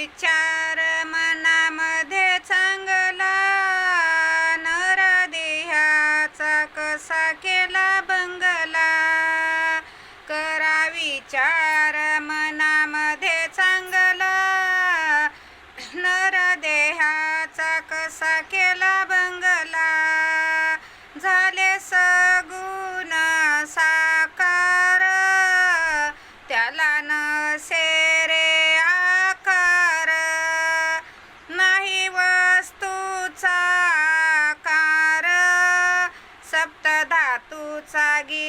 विचार मनामध्ये चांगला नर देहाचा कसा केला बंगला? करा विचार मनामध्ये चांगला नर देहाचा कसा केला बंगला? झाले सगुण साकार त्याला न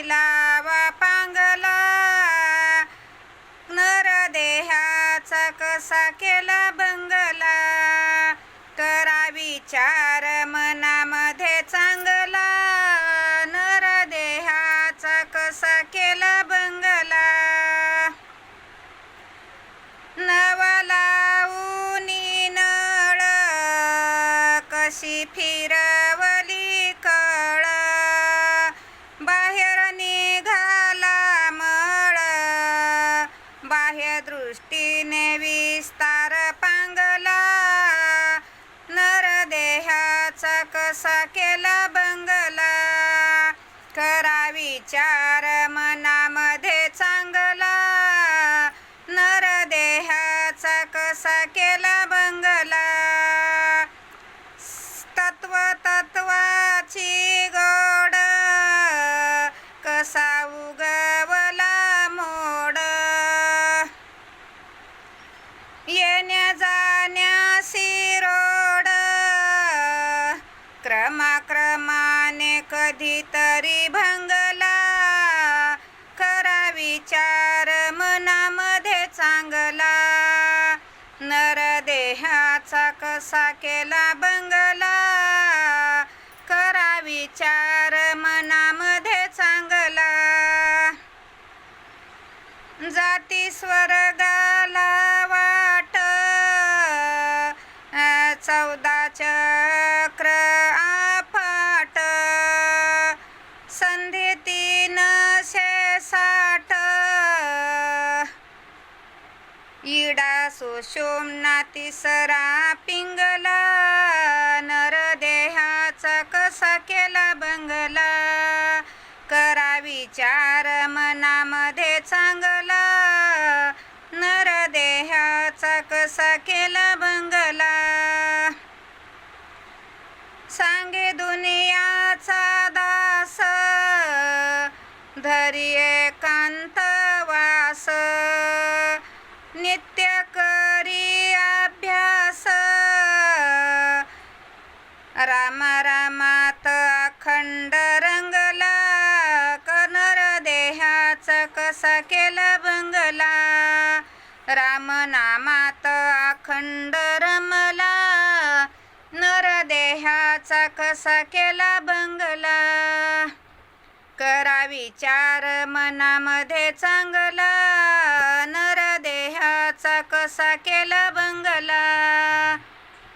लावा पांगला. नर देहाचा कसा केला बंगला. करा विचार मनामध्ये चांगला. नर देहाचा कसा केला बंगला. नवला उनी नळ कशी फिरवली बाह्य दृष्टीने विस्तार पांगला. नर देहाचा कसा केला? कधीतरी भंगला. करा विचार मनामध्ये चांगला. नर देहाचा कसा केला बंगला. करा विचार मनामध्ये चांगला. जाती स्वर्गाला वाट. चौदाच्या इडा सुषुम्ना पिंगला नर देहाचा कसा केला बंगला? करा विचार मनामध्ये चांगला नर देहाचा कसा केला बंगला? सांगे दुनियाचा राम रामात अखंड रंगला कनर देहाच कसा केला बंगला? राम नामात अखंड रमला नर देहाचा कसा केला बंगला? करा विचार मनामध्ये चांगला नर देहाचा कसा केला